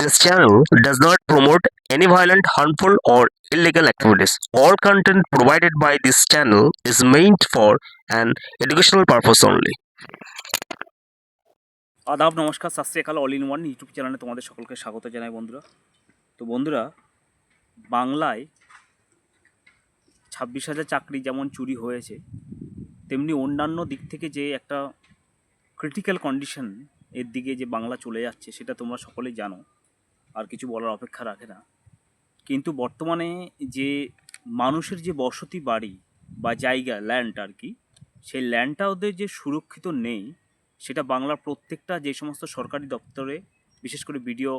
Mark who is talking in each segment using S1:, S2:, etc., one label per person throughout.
S1: This channel does not promote any violent, harmful, or illegal activities. All content provided by this channel is meant for an educational purpose only.
S2: আদাব নমস্কার সত all in one YouTube চ্যানেলে তোমাদের সকলকে স্বাগত জানাই বন্ধুরা তো বন্ধুরা বাংলায় ছাব্বিশ হাজার চাকরি যেমন চুরি হয়েছে তেমনি অন্যান্য দিক থেকে যে একটা ক্রিটিক্যাল কন্ডিশন এর দিকে যে বাংলা চলে যাচ্ছে সেটা তোমরা সকলেই জানো আর কিছু বলার অপেক্ষা রাখে না। কিন্তু বর্তমানে যে মানুষের যে বসতি বাড়ি বা জায়গা ল্যান্ড আর কি, সেই ল্যান্ডটা ওদের যে সুরক্ষিত নেই, সেটা বাংলার প্রত্যেকটা যে সমস্ত সরকারি দপ্তরে, বিশেষ করে বিডিও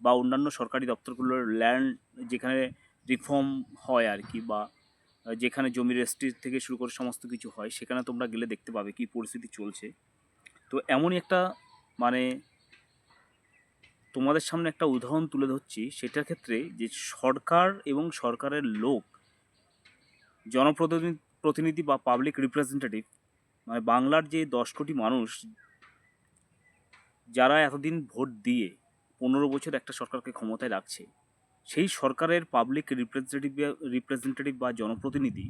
S2: বা অন্যান্য সরকারি দপ্তরগুলোর ল্যান্ড যেখানে রিফর্ম হয় আর কি বা যেখানে জমি রেজিস্ট্রি থেকে শুরু করে সমস্ত কিছু হয়, সেখানে তোমরা গেলে দেখতে পাবে কি পরিস্থিতি চলছে। তো এমনই একটা মানে তোমাদের সামনে একটা উদাহরণ তুলে ধরছি। সেটার ক্ষেত্রে যে সরকার এবং সরকারের লোক, জনপ্রতিনিধি, প্রতিনিধি বা পাবলিক রিপ্রেজেন্টেটিভ মানে বাংলার যে দশ কোটি মানুষ, যারা এতদিন ভোট দিয়ে পনেরো বছর একটা সরকারকে ক্ষমতায় রাখছে, সেই সরকারের পাবলিক রিপ্রেজেন্টেটিভ রিপ্রেজেন্টেটিভ বা জনপ্রতিনিধি,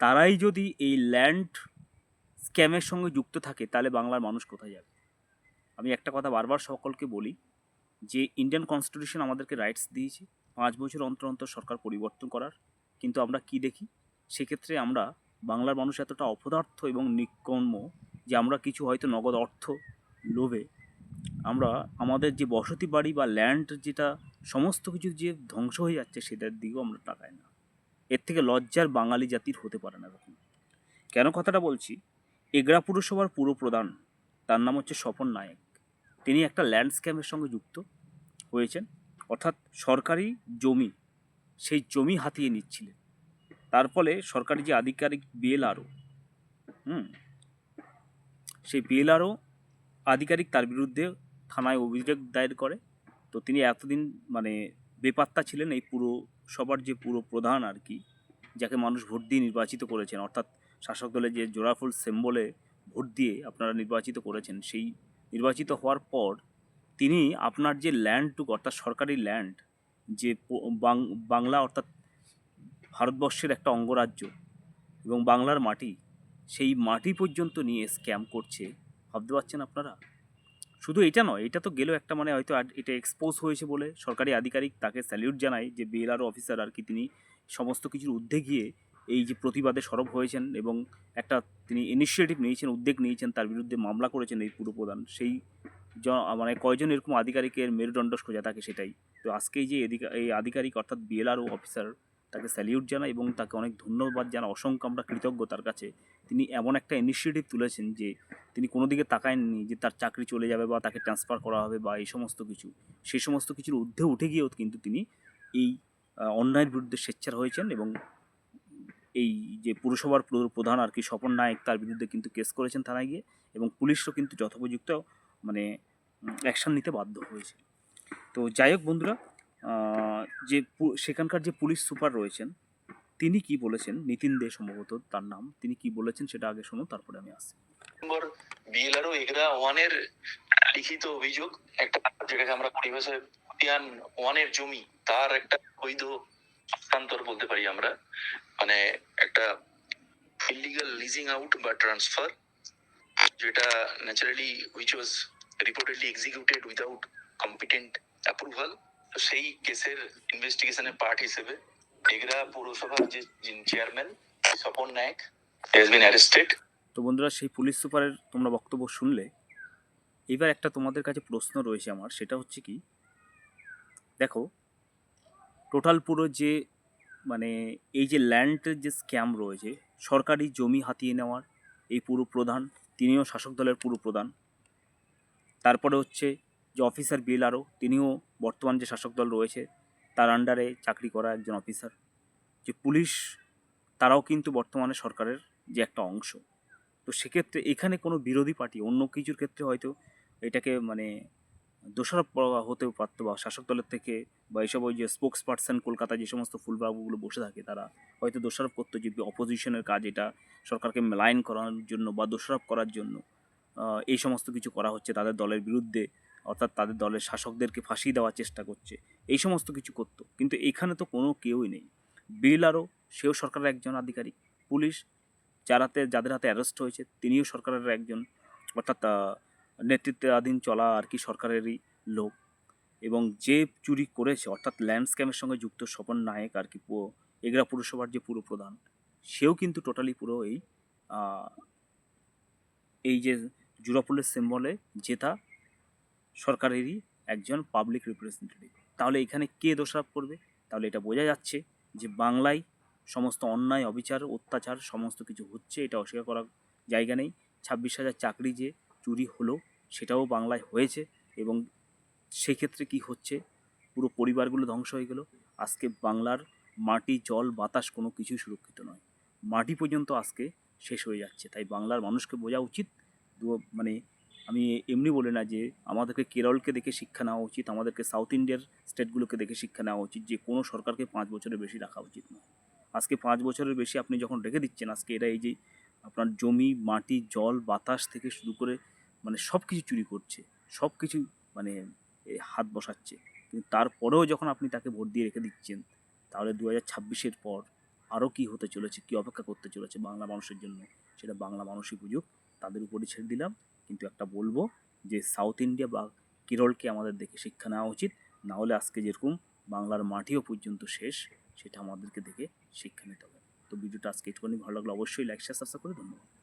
S2: তারাই যদি এই ল্যান্ড স্ক্যামের সঙ্গে যুক্ত থাকে, তাহলে বাংলার মানুষ কোথায় যাবে? আমি একটা কথা বারবার সকলকে বলি যে ইন্ডিয়ান কনস্টিটিউশন আমাদেরকে রাইটস দিয়েছে, পাঁচ বছর অন্তর অন্তর সরকার পরিবর্তন করার। কিন্তু আমরা কি দেখি? সেক্ষেত্রে আমরা বাংলার মানুষ এতটা অপদার্থ এবং নিকর্ম যে আমরা কিছু হয়তো নগদ অর্থ লোভে আমরা আমাদের যে বসতি বাড়ি বা ল্যান্ড যেটা সমস্ত কিছু যে ধ্বংস হয়ে যাচ্ছে সেটার দিকেও আমরা তাকাই না। এর থেকে লজ্জার বাঙালি জাতির হতে পারে না এরকম। কেন কথাটা বলছি? এগরা পুরসভার পুরো প্রধান তার নাম হচ্ছে স্বপন নায়ক। তিনি একটা ল্যান্ড স্ক্যামের সঙ্গে যুক্ত। হয়েছেন অর্থাৎ সরকারি জমি সেই জমি হাতিয়ে নিচ্ছিলেন। তার ফলে সরকারি যে আধিকারিক বিএলআরও হুম, সেই বিএলআরও আধিকারিক তার বিরুদ্ধে থানায় অভিযোগ দায়ের করে। তো তিনি এতদিন মানে বেপাত্তা ছিলেন এই পুরো, সবার যে পুরো প্রধান আর কি, যাকে মানুষ ভোট দিয়ে নির্বাচিত করেছেন, অর্থাৎ শাসক দলের যে জোড়াফুল সিম্বলে ভোট দিয়ে আপনারা নির্বাচিত করেছেন, সেই নির্বাচিত হওয়ার পর তিনি আপনার যে ল্যান্ডটুকু অর্থাৎ সরকারি ল্যান্ড যে বাংলা অর্থাৎ ভারতবর্ষের একটা অঙ্গরাজ্য এবং বাংলার মাটি, সেই মাটি পর্যন্ত নিয়ে স্ক্যাম করছে, ভাবতে পারছেন আপনারা? শুধু এটা নয়, এটা তো গেলেও একটা মানে হয়তো এটা এক্সপোজ হয়েছে বলে সরকারি আধিকারিক তাকে স্যালিউট জানায় যে বিএলআর অফিসার আর কি তিনি সমস্ত কিছুর ঊর্ধ্বে গিয়ে এই যে প্রতিবাদে সরব হয়েছেন এবং একটা তিনি ইনিশিয়েটিভ নিয়েছেন, উদ্যোগ নিয়েছেন, তার বিরুদ্ধে মামলা করেছেন এই পুরো প্রধান সেই মানে কয়জন এরকম আধিকারিকের মেরুদণ্ড খোঁজা থাকে সেটাই। তো আজকে এই যে এই আধিকারিক অর্থাৎ বিএলআর অফিসার তাকে স্যালিউট জানা এবং তাকে অনেক ধন্যবাদ জানা অসংখ্য আমরা কৃতজ্ঞ তার কাছে। তিনি এমন একটা ইনিশিয়েটিভ তুলেছেন যে তিনি কোনো দিকে তাকায়নি যে তার চাকরি চলে যাবে বা তাকে ট্রান্সফার করা হবে বা এই সমস্ত কিছু। সেই সমস্ত কিছুর ঊর্ধ্বে উঠে গিয়েও কিন্তু তিনি এই অন্যায়ের বিরুদ্ধে স্বেচ্ছার হয়েছেন এবং এই যে পুরসভার প্রধান আর কি স্বপন নায়ক তার বিরুদ্ধে কিন্তু কেস করেছেন থানায় গিয়ে এবং পুলিশও কিন্তু যথোপযুক্ত মানে অ্যাকশন নিতে বাধ্য হয়েছে তো যাই হোক বন্ধুরা যে সেখানকার যে পুলিশ সুপার রয়েছেন, তিনি কি বলেছেন? নিতিন দে সম্ভবত তার নাম। তিনি কি বলেছেন সেটা আগে শুনুন তারপরে আমি আসছি।
S3: বিএলআরও এগরা ওয়ানের লিখিত অভিযোগ, একটা, যেটাকে আমরা পরিবেশে উদ্যান ওয়ানের জমি, তার একটা বৈধ হস্তান্তর বলতে পারি আমরা। মানে একটা ইলিগাল লিজিং আউট বা ট্রান্সফার যেটা naturally which was reportedly executed without competent approval সেই কেসের ইনভেস্টিগেশনের পার্ট হিসেবে এগরা পৌরসভার যে chairman Swapan Nayak has been arrested
S2: তো বন্ধুরা, সেই পুলিশ সুপারের তোমরা বক্তব্য শুনলে, এবার একটা তোমাদের কাছে প্রশ্ন রয়েছে আমার, সেটা হচ্ছে কি, দেখো টোটাল পুরো যে মানে এই যে ল্যান্ডের যে স্ক্যাম রয়েছে, সরকারি জমি হাতিয়ে নেওয়ার এই পুরো প্রধান, তিনিও শাসক দলের পুরো প্রধান তারপরে হচ্ছে যে অফিসার বিএলআরও তিনিও বর্তমান যে শাসক দল রয়েছে, তার আন্ডারে চাকরি করা একজন অফিসার যে পুলিশ, তারাও কিন্তু বর্তমানে সরকারের যে একটা অংশ। তো সেক্ষেত্রে এখানে কোনো বিরোধী পার্টি, অন্য কিছুর ক্ষেত্রে হয়তো এটাকে মানে দোষারোপ হতেও পারতো বা শাসক দলের থেকে বা এইসব ওই যে স্পোক্স পার্সন কলকাতায় যে সমস্ত ফুলবাবুগুলো বসে থাকে, তারা হয়তো দোষারোপ করতো যে অপোজিশনের কাজ এটা সরকারকে মেলাইন করানোর জন্য বা দোষারোপ করার জন্য। এই সমস্ত কিছু করা হচ্ছে তাদের দলের বিরুদ্ধে, অর্থাৎ তাদের দলের শাসকদেরকে ফাঁসি দেওয়ার চেষ্টা করছে। এই সমস্ত কিছু করতো। কিন্তু এখানে তো কোনো কেউই নেই। বিল আরও, সেও সরকারের একজন আধিকারিক। পুলিশ যারাতে যাদের হাতে অ্যারেস্ট হয়েছে, তিনিও সরকারের একজন। অর্থাৎ নেতৃত্বাধীন চলা আর কি সরকারেরই লোক। এবং যে চুরি করেছে, অর্থাৎ ল্যান্ড স্ক্যামের সঙ্গে যুক্ত স্বপন নায়ক আর কি এগরা পুরসভার যে পুরো প্রধান, সেও কিন্তু টোটালি পুরো এই এই যে জুরাপুলের সিম্বলে জেতা সরকারেরই একজন পাবলিক রিপ্রেজেন্টেটিভ তাহলে এখানে কে দোষারোপ করবে? তাহলে এটা বোঝা যাচ্ছে যে বাংলায় সমস্ত অন্যায়, অবিচার, অত্যাচার, সমস্ত কিছু হচ্ছে, এটা অস্বীকার করার জায়গা নেই। ছাব্বিশ হাজার চাকরি যে চুরি হলো, সেটাও বাংলায় হয়েছে এবং সেক্ষেত্রে কি হচ্ছে? পুরো পরিবারগুলো ধ্বংস হয়ে গেল। আজকে বাংলার মাটি, জল, বাতাস কোনো কিছুই সুরক্ষিত নয়। মাটি পর্যন্ত আজকে শেষ হয়ে যাচ্ছে। তাই বাংলার মানুষকে বোঝা উচিত মানে আমি এমনি বলি না যে আমাদেরকে কেরলকে দেখে শিক্ষা নেওয়া উচিত, আমাদেরকে সাউথ ইন্ডিয়ার স্টেটগুলোকে দেখে শিক্ষা নেওয়া উচিত, যে কোনো সরকারকে পাঁচ বছরের বেশি রাখা উচিত নয়। আজকে পাঁচ বছরের বেশি আপনি যখন রেখে দিচ্ছেন, আজকে এরা এই যে আপনার জমি, মাটি, জল, বাতাস থেকে শুরু করে মানে সব কিছু চুরি করছে সব কিছু মানে হাত বসাচ্ছে। কিন্তু তারপরেও যখন আপনি তাকে ভোট দিয়ে রেখে দিচ্ছেন, তাহলে দু হাজার ছাব্বিশের পর আরও কী হতে চলেছে, কী অপেক্ষা করতে চলেছে বাংলা মানুষের জন্য, সেটা বাংলা মানুষই বুঝুক। তাদের উপরই ছেড়ে দিলাম। কিন্তু একটা বলব যে সাউথ ইন্ডিয়া বা কেরলকে আমাদের দেখে শিক্ষা নেওয়া উচিত। না হলে আজকে যেরকম বাংলার মাটিও পর্যন্ত শেষ, সেটা আমাদেরকে দেখে শিক্ষা নিতে হবে। তো ভিডিওটা আজকে একটুখানি ভালো লাগল অবশ্যই লাইক শেয়ার সাবস্ক্রাইব করে ধন্যবাদ